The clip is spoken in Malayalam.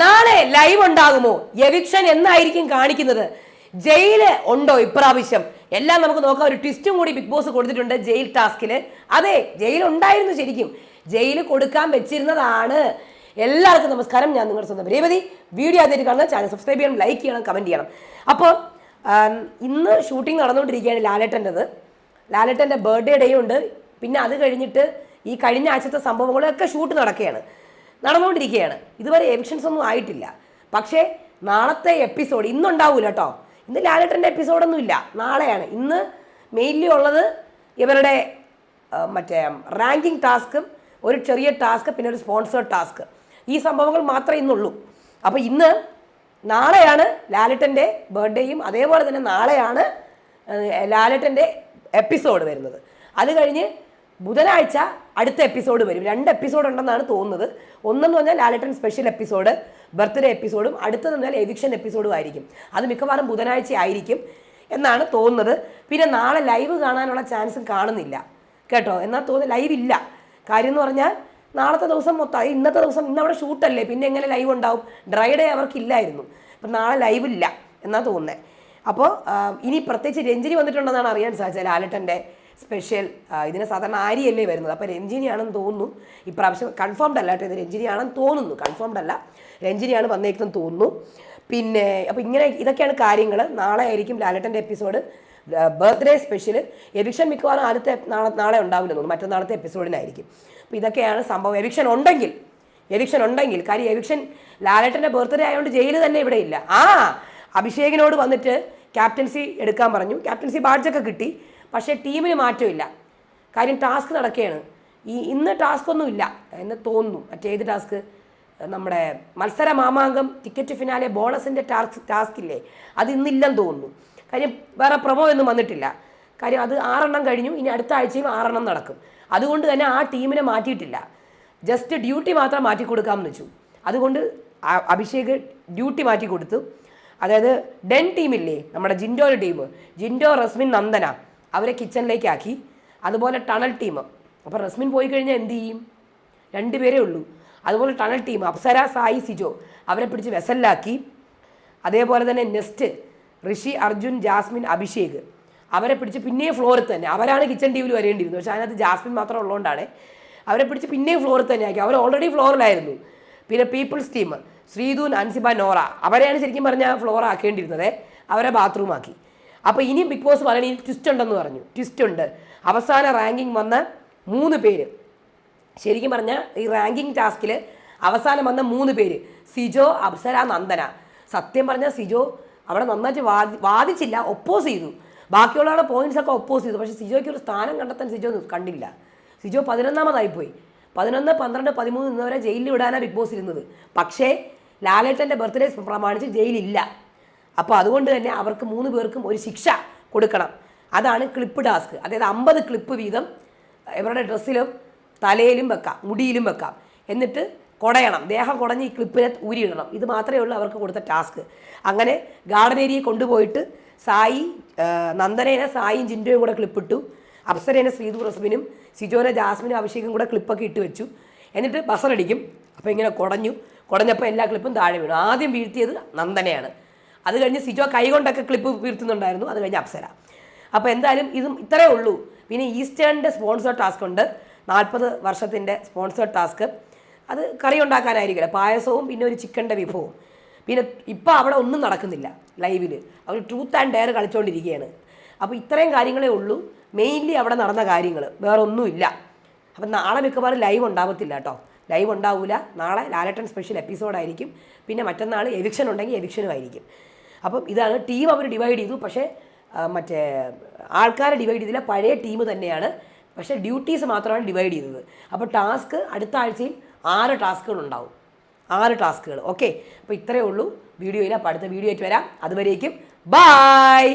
നാളെ ലൈവ് ഉണ്ടാകുമോ? എവിക്ഷൻ എന്നായിരിക്കും കാണിക്കുന്നത്? ജയിൽ ഉണ്ടോ ഇപ്രാവശ്യം? എല്ലാം നമുക്ക് നോക്കാം. ഒരു ട്വിസ്റ്റും കൂടി ബിഗ് ബോസ് കൊടുത്തിട്ടുണ്ട് ജയിൽ ടാസ്കിൽ അതെ ജയിൽ ഉണ്ടായിരുന്നു ശരിക്കും. ജയിൽ കൊടുക്കാൻ വെച്ചിരുന്നതാണ്. എല്ലാവർക്കും നമസ്കാരം. ഞാൻ നിങ്ങളുടെ സ്വന്തം രേവതി. വീഡിയോ ആദ്യമായിട്ട് കാണുന്ന ചാനൽ സബ്സ്ക്രൈബ് ചെയ്യണം ലൈക്ക് ചെയ്യണം കമന്റ് ചെയ്യണം. അപ്പോൾ ഇന്ന് ഷൂട്ടിംഗ് നടന്നുകൊണ്ടിരിക്കുകയാണ് ലാലേട്ടന്റെത്. ലാലേട്ടന്റെ ബർത്ത്ഡേ ഡേ ഉണ്ട്. പിന്നെ അത് കഴിഞ്ഞിട്ട് ഈ കഴിഞ്ഞ ആഴ്ചത്തെ സംഭവങ്ങളൊക്കെ ഷൂട്ട് നടക്കുകയാണ്. നടന്നുകൊണ്ടിരിക്കുകയാണ്. ഇതുവരെ എവിക്ഷൻസ് ഒന്നും ആയിട്ടില്ല. പക്ഷേ നാളത്തെ എപ്പിസോഡ് ഇന്നുണ്ടാവില്ല കേട്ടോ ഇന്ന് ലാലേട്ടന്റെ എപ്പിസോഡൊന്നും ഇല്ല. നാളെയാണ്. ഇന്ന് മെയിൻലി ഉള്ളത് ഇവരുടെ മറ്റേ റാങ്കിങ് ടാസ്കും ഒരു ചെറിയ ടാസ്ക് പിന്നെ ഒരു സ്പോൺസേഡ് ടാസ്ക് ഈ സംഭവങ്ങൾ മാത്രമേ ഇന്നുള്ളൂ. അപ്പോൾ ഇന്ന് നാളെയാണ് ലാലേട്ടന്റെ ബർത്ത്ഡേയും അതേപോലെ തന്നെ നാളെയാണ് ഏഹ്, ലാലേട്ടന്റെ എപ്പിസോഡ് വരുന്നത്. അത് കഴിഞ്ഞ് ബുധനാഴ്ച അടുത്ത എപ്പിസോഡ് വരും. രണ്ട് എപ്പിസോഡ് ഉണ്ടെന്നാണ് തോന്നുന്നത്. ഒന്നെന്ന് പറഞ്ഞാൽ ലാലേട്ടൻ സ്പെഷ്യൽ എപ്പിസോഡ് ബർത്ത്ഡേ എപ്പിസോഡും അടുത്തെന്ന് പറഞ്ഞാൽ എവിക്ഷൻ എപ്പിസോഡും ആയിരിക്കും. അത് മിക്കവാറും ബുധനാഴ്ച ആയിരിക്കും എന്നാണ് തോന്നുന്നത്. പിന്നെ നാളെ ലൈവ് കാണാനുള്ള ചാൻസും കാണുന്നില്ല. കേട്ടോ? എന്നാൽ തോന്നുന്നു ലൈവ് ഇല്ല. കാര്യം എന്ന് പറഞ്ഞാൽ നാളത്തെ ദിവസം മൊത്തം ഇന്നത്തെ ദിവസം ഇന്ന് അവിടെ ഷൂട്ടല്ലേ പിന്നെ എങ്ങനെ ലൈവ് ഉണ്ടാവും? ഡ്രൈ ഡേ അവർക്കില്ലായിരുന്നു അപ്പം നാളെ ലൈവ് ഇല്ല എന്നാണ് തോന്നുന്നത് അപ്പോൾ ഇനി പ്രത്യേകിച്ച് രഞ്ജിനി വന്നിട്ടുണ്ടെന്നാണ് അറിയാൻ സാധിച്ചത് ലാലട്ടന്റെ സ്പെഷ്യൽ ഇതിന് സാധാരണ ആര്യല്ലേ വരുന്നത്. അപ്പോൾ രഞ്ജിനിയാണെന്ന് തോന്നുന്നു. ഇപ്രാവശ്യം കൺഫേംഡ് അല്ല കേട്ടോ ഇത് രഞ്ജിനിയാണെന്ന് തോന്നുന്നു. കൺഫേംഡ് അല്ല. രഞ്ജിനിയാണ് വന്നേക്കെന്ന് തോന്നുന്നു. പിന്നെ അപ്പോൾ ഇങ്ങനെ ഇതൊക്കെയാണ് കാര്യങ്ങൾ നാളെ ആയിരിക്കും ലാലട്ടന്റെ എപ്പിസോഡ് ബർത്ത്ഡേ സ്പെഷ്യൽ എവിക്ഷൻ മിക്കവാറും ആദ്യത്തെ നാളെ നാളെ ഉണ്ടാവില്ല തോന്നുന്നു. മറ്റന്നാളത്തെ എപ്പിസോഡിനായിരിക്കും അപ്പോൾ ഇതൊക്കെയാണ് സംഭവം. എവിക്ഷൻ ഉണ്ടെങ്കിൽ എവിക്ഷൻ ഉണ്ടെങ്കിൽ കാര്യം എവിക്ഷൻ ലാലേട്ടന്റെ ബർത്ത്ഡേ ആയതുകൊണ്ട് ജയിൽ തന്നെ ഇവിടെ ഇല്ല. ആ അഭിഷേകിനോട് വന്നിട്ട് ക്യാപ്റ്റൻസി എടുക്കാൻ പറഞ്ഞു. ക്യാപ്റ്റൻസി ബാഡ്ജൊക്കെ കിട്ടി. പക്ഷേ ടീമിന് മാറ്റമില്ല. കാര്യം ടാസ്ക് നടക്കുകയാണ്. ഈ ഇന്ന് ടാസ്ക് ഒന്നും ഇല്ല എന്ന് തോന്നുന്നു. മറ്റേത് ടാസ്ക് നമ്മുടെ മത്സര മാമാങ്കം ടിക്കറ്റ് ഫിനാലെ ബോണസിന്റെ ടാസ്ക് ടാസ്ക് ഇല്ലേ അത് ഇന്നില്ലെന്ന് തോന്നുന്നു. കാര്യം വേറെ പ്രമോ ഒന്നും വന്നിട്ടില്ല. കാര്യം അത് ആറെണ്ണം കഴിഞ്ഞു. ഇനി അടുത്ത ആഴ്ചയും ആറെണ്ണം നടക്കും. അതുകൊണ്ട് തന്നെ ആ ടീമിനെ മാറ്റിയിട്ടില്ല. ജസ്റ്റ് ഡ്യൂട്ടി മാത്രം മാറ്റി കൊടുക്കാമെന്ന് വെച്ചു. അതുകൊണ്ട് അഭിഷേക് ഡ്യൂട്ടി മാറ്റി കൊടുത്തു. അതായത് ഡെൻ ടീമില്ലേ നമ്മുടെ ജിൻഡോയുടെ ടീം. ജിൻഡോ റസ്മിൻ നന്ദന. അവരെ കിച്ചണിലേക്കാക്കി അതുപോലെ ടണൽ ടീം അപ്പോൾ റസ്മിൻ പോയി കഴിഞ്ഞാൽ എന്ത് ചെയ്യും? രണ്ടുപേരേ ഉള്ളൂ. അതുപോലെ ടണൽ ടീം അപ്സര സായി സിജോ അവരെ പിടിച്ച് വെസലിലാക്കി. അതേപോലെ തന്നെ നെസ്റ്റ് ഋഷി അർജുൻ ജാസ്മിൻ അഭിഷേക് അവരെ പിടിച്ച് പിന്നെയും ഫ്ലോറിൽ തന്നെ. അവരാണ് കിച്ചൺ ടീമിൽ വരേണ്ടിയിരുന്നത്. പക്ഷേ അതിനകത്ത് ജാസ്മിൻ മാത്രം ഉള്ളതുകൊണ്ടാണ് അവരെ പിടിച്ച് പിന്നെയും ഫ്ലോറിൽ തന്നെ ആക്കി. അവർ ഓൾറെഡി ഫ്ലോറിലായിരുന്നു പിന്നെ പീപ്പിൾസ് ടീം ശ്രീധൂൻ അൻസിബ നോറ. അവരെയാണ് ശരിക്കും പറഞ്ഞാൽ ഫ്ലോർ ആക്കേണ്ടിയിരുന്നത്. അവരെ ബാത്റൂം ആക്കി. അപ്പോൾ ഇനിയും ബിഗ് ബോസ് പറയണ ട്വിസ്റ്റ് ഉണ്ടെന്ന് പറഞ്ഞു. ട്വിസ്റ്റ് ഉണ്ട്. അവസാന റാങ്കിങ് വന്ന മൂന്ന് പേര്. ശരിക്കും പറഞ്ഞാൽ ഈ റാങ്കിങ് ടാസ്കിൽ അവസാനം വന്ന മൂന്ന് പേര്. സിജോ അപ്സര നന്ദന. സത്യം പറഞ്ഞാൽ സിജോ അവിടെ നന്നായിട്ട് വാദി വാദിച്ചില്ല ഒപ്പോസ് ചെയ്തു. ബാക്കിയുള്ളവരുടെ പോയിന്റ്സ് ഒക്കെ ഒപ്പോസ് ചെയ്തു. പക്ഷേ സിജോയ്ക്ക് ഒരു സ്ഥാനം കണ്ടെത്താൻ സിജോ കണ്ടില്ല. സിജോ പതിനൊന്നാമതായിപ്പോയി. പതിനൊന്ന് പന്ത്രണ്ട് പതിമൂന്ന് ഇന്നവരെ ജയിലിൽ വിടാനാണ് ബിഗ് ബോസ് ഇരുന്നത്. പക്ഷേ ലാലേട്ടന്റെ ബർത്ത്ഡേ പ്രമാണിച്ച് ജയിലില്ല. അപ്പോൾ അതുകൊണ്ട് തന്നെ അവർക്ക് മൂന്ന് പേർക്കും ഒരു ശിക്ഷ കൊടുക്കണം. അതാണ് ക്ലിപ്പ് ടാസ്ക് അതായത് അമ്പത് ക്ലിപ്പ് വീതം ഇവരുടെ ഡ്രസ്സിലും തലയിലും വെക്കാം മുടിയിലും വെക്കാം. എന്നിട്ട് കുടയണം. ദേഹം കുടഞ്ഞ് ഈ ക്ലിപ്പിനെ ഊരിയിടണം. ഇത് മാത്രമേ ഉള്ളൂ അവർക്ക് കൊടുത്ത ടാസ്ക് അങ്ങനെ ഗാർഡൻ ഏരിയയിൽ കൊണ്ടുപോയിട്ട് സായി നന്ദനേനെ സായിയും ജിൻഡോയും കൂടെ ക്ലിപ്പിട്ടു അപ്സരേനെ ശ്രീധു റസ്മിനും സിജോനെ ജാസ്മിനും അഭിഷേകും കൂടെ ക്ലിപ്പൊക്കെ ഇട്ട് വെച്ചു. എന്നിട്ട് ബസറടിക്കും. അപ്പോൾ ഇങ്ങനെ കുടഞ്ഞു. കുടഞ്ഞപ്പോൾ എല്ലാ ക്ലിപ്പും താഴെ വീണു ആദ്യം വീഴ്ത്തിയത് നന്ദനയാണ്. അത് കഴിഞ്ഞ് സിജോ കൈകൊണ്ടൊക്കെ ക്ലിപ്പ് വീഴ്ത്തുന്നുണ്ടായിരുന്നു അത് കഴിഞ്ഞ് അപ്സര. അപ്പോൾ എന്തായാലും ഇതും ഇത്രയേ ഉള്ളൂ. പിന്നെ ഈസ്റ്റേണിന്റെ സ്പോൺസർ ടാസ്ക് ഉണ്ട്. നാൽപ്പത് വർഷത്തിന്റെ സ്പോൺസർ ടാസ്ക്. അത് കറി ഉണ്ടാക്കാനായിരിക്കില്ല. പായസവും പിന്നെ ഒരു ചിക്കന്റെ വിഭവവും. പിന്നെ ഇപ്പോൾ അവിടെ ഒന്നും നടക്കുന്നില്ല ലൈവിൽ അവർ ട്രൂത്ത് ആൻഡ് ഡെയർ കളിച്ചുകൊണ്ടിരിക്കുകയാണ് അപ്പോൾ ഇത്രയും കാര്യങ്ങളേ ഉള്ളൂ. മെയിൻലി അവിടെ നടന്ന കാര്യങ്ങൾ വേറെ ഒന്നുമില്ല അപ്പം നാളെ മിക്കവാറും ലൈവ് ഉണ്ടാകത്തില്ല കേട്ടോ. ലൈവ് ഉണ്ടാവില്ല നാളെ ലാലട്ടൻ സ്പെഷ്യൽ എപ്പിസോഡായിരിക്കും പിന്നെ മറ്റന്നാൾ എവിക്ഷൻ ഉണ്ടെങ്കിൽ എവിക്ഷനും ആയിരിക്കും. അപ്പം ഇതാണ് ടീം അവർ ഡിവൈഡ് ചെയ്തു. പക്ഷേ മറ്റേ ആൾക്കാരെ ഡിവൈഡ് ചെയ്തില്ല. പഴയ ടീം തന്നെയാണ്. പക്ഷേ ഡ്യൂട്ടീസ് മാത്രമാണ് ഡിവൈഡ് ചെയ്തത്. അപ്പോൾ ടാസ്ക് അടുത്ത ആഴ്ചയിൽ ആറ് ടാസ്കുകൾ ഉണ്ടാവും ആറ് ടാസ്കുകൾ ഓക്കെ അപ്പോൾ ഇത്രയേ ഉള്ളൂ. വീഡിയോയിൽ അപ്പോൾ അടുത്ത വീഡിയോ ആയിട്ട് വരാം. അതുവരേക്കും ബായ്